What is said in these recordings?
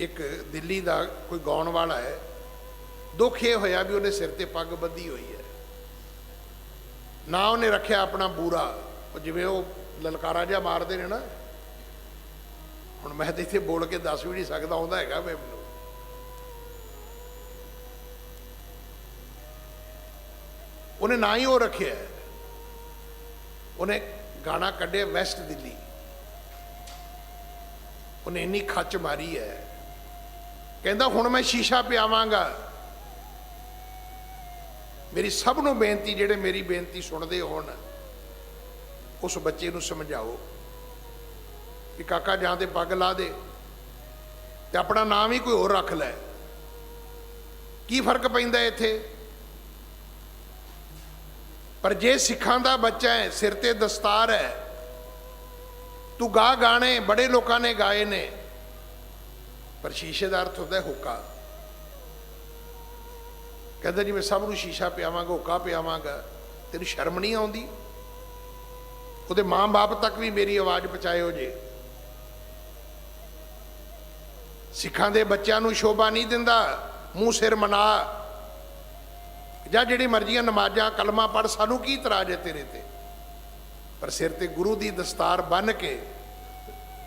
ਇੱਕ ਦਿੱਲੀ ਦਾ ਕੋਈ ਗਾਉਣ ਵਾਲਾ ਹੈ, ਦੁੱਖ ਇਹ ਹੋਇਆ ਵੀ ਉਹਨੇ ਸਿਰ ਤੇ ਪੱਗ ਬੱਧੀ ਹੋਈ ਹੈ। ਨਾ ਉਹਨੇ ਰੱਖਿਆ ਆਪਣਾ ਬੂਰਾ, ਉਹ ਜਿਵੇਂ ਉਹ ਲਲਕਾਰਾ ਜਿਹਾ ਮਾਰਦੇ ਨੇ ਨਾ, ਹੁਣ ਮੈਂ ਤਾਂ ਇੱਥੇ ਬੋਲ ਕੇ ਦੱਸ ਵੀ ਨਹੀਂ ਸਕਦਾ, ਆਉਂਦਾ ਹੈਗਾ ਮੈਂ ਮੈਨੂੰ ਉਹਨੇ ਨਾ ਹੀ ਉਹ ਰੱਖਿਆ ਉਹਨੇ ਗਾਣਾ ਕੱਢਿਆ ਵੈਸਟ ਦਿੱਲੀ। ਉਹਨੇ ਇੰਨੀ ਖੱਚ ਮਾਰੀ ਹੈ। ਕਹਿੰਦਾ, ਹੁਣ ਮੈਂ ਸ਼ੀਸ਼ਾ ਪਿਆਵਾਂਗਾ। ਮੇਰੀ ਸਭ ਨੂੰ ਬੇਨਤੀ, ਜਿਹੜੇ ਮੇਰੀ ਬੇਨਤੀ ਸੁਣਦੇ ਹੋਣ, ਉਸ ਬੱਚੇ ਨੂੰ ਸਮਝਾਓ ਕਿ ਕਾਕਾ ਜਾਂ ਤੇ ਪੱਗ ਲਾ ਦੇ ਤੇ ਆਪਣਾ ਨਾਮ ਹੀ ਕੋਈ ਹੋਰ ਰੱਖ ਲੈ। ਕੀ ਫ਼ਰਕ ਪੈਂਦਾ ਇੱਥੇ? ਪਰ ਜੇ ਸਿੱਖਾਂ ਦਾ ਬੱਚਾ ਹੈ, ਸਿਰ ਤੇ ਦਸਤਾਰ ਹੈ, ਤੂੰ ਗਾ ਗਾਣੇ ਬੜੇ ਲੋਕਾਂ ਨੇ ਗਾਏ ਨੇ ਪਰ ਸ਼ੀਸ਼ੇ ਦਾ ਅਰਥ ਹੁੰਦਾ ਹੈ ਹੁੱਕਾ। ਕਹਿੰਦਾ ਜੀ ਮੈਂ ਸਭ ਨੂੰ ਸ਼ੀਸ਼ਾ ਪਿਆਵਾਂਗਾ, ਹੁੱਕਾ ਪਿਆਵਾਂਗਾ, ਤੈਨੂੰ ਸ਼ਰਮ ਨਹੀਂ ਆਉਂਦੀ? ਉਹਦੇ ਮਾਂ-ਬਾਪ ਤੱਕ ਵੀ ਮੇਰੀ ਆਵਾਜ਼ ਪਹੁੰਚਾਇਓ ਜੇ। ਸਿੱਖਾਂ ਦੇ ਬੱਚਿਆਂ ਨੂੰ ਸ਼ੋਭਾ ਨਹੀਂ ਦਿੰਦਾ, ਮੂੰਹ ਸਿਰ ਮਨਾ। ਜਾਂ ਜਿਹੜੀ ਮਰਜ਼ੀਆਂ ਨਮਾਜ਼ਾਂ, ਕਲਮਾ ਪੜ ਸਾਨੂੰ ਕੀ ਇਤਰਾਜ਼ ਹੈ ਤੇਰੇ ਤੇ? ਪਰ ਸਿਰ ਤੇ ਗੁਰੂ ਦੀ ਦਸਤਾਰ ਬੰਨ ਕੇ,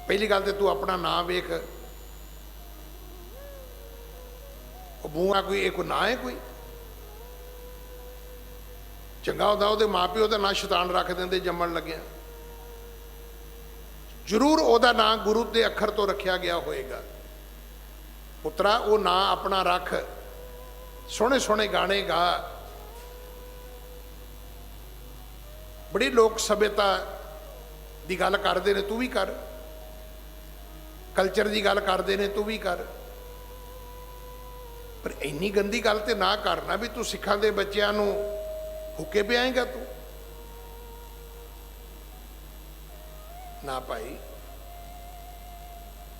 ਪਹਿਲੀ ਗੱਲ ਤੇ ਤੂੰ ਆਪਣਾ ਨਾਮ ਵੇਖ ਉਹ ਬੂਆ ਕੋਈ, ਇਹ ਕੋਈ ਨਾਂ ਹੈ ਕੋਈ? ਚੰਗਾ ਹੁੰਦਾ ਉਹਦੇ ਮਾਪਿਓ ਦਾ ਨਾਂ ਸ਼ੈਤਾਨ ਰੱਖ ਦਿੰਦੇ, ਜੰਮਣ ਲੱਗਿਆ। ਜ਼ਰੂਰ ਉਹਦਾ ਨਾਂ ਗੁਰੂ ਦੇ ਅੱਖਰ ਤੋਂ ਰੱਖਿਆ ਗਿਆ ਹੋਏਗਾ। ਪੁੱਤਰਾ, ਉਹ ਨਾਂ ਆਪਣਾ ਰੱਖ। ਸੋਹਣੇ ਸੋਹਣੇ ਗਾਣੇ ਗਾ। ਬੜੀ ਲੋਕ ਸਭਿਅਤਾ ਦੀ ਗੱਲ ਕਰਦੇ ਨੇ, ਤੂੰ ਵੀ ਕਰ। ਕਲਚਰ ਦੀ ਗੱਲ ਕਰਦੇ ਨੇ, ਤੂੰ ਵੀ ਕਰ। ਪਰ ਇੰਨੀ ਗੰਦੀ ਗੱਲ ਤੇ ਨਾ ਕਰਨਾ ਵੀ ਤੂੰ ਸਿੱਖਾਂ ਦੇ ਬੱਚਿਆਂ ਨੂੰ ਹੁੱਕੇ ਪਿਆਏਗਾ ਤੂੰ। ਨਾ ਭਾਈ,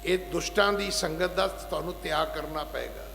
ਇਹ ਦੁਸ਼ਟਾਂ ਦੀ ਸੰਗਤ ਦਾ ਤੁਹਾਨੂੰ ਤਿਆਗ ਕਰਨਾ ਪਏਗਾ।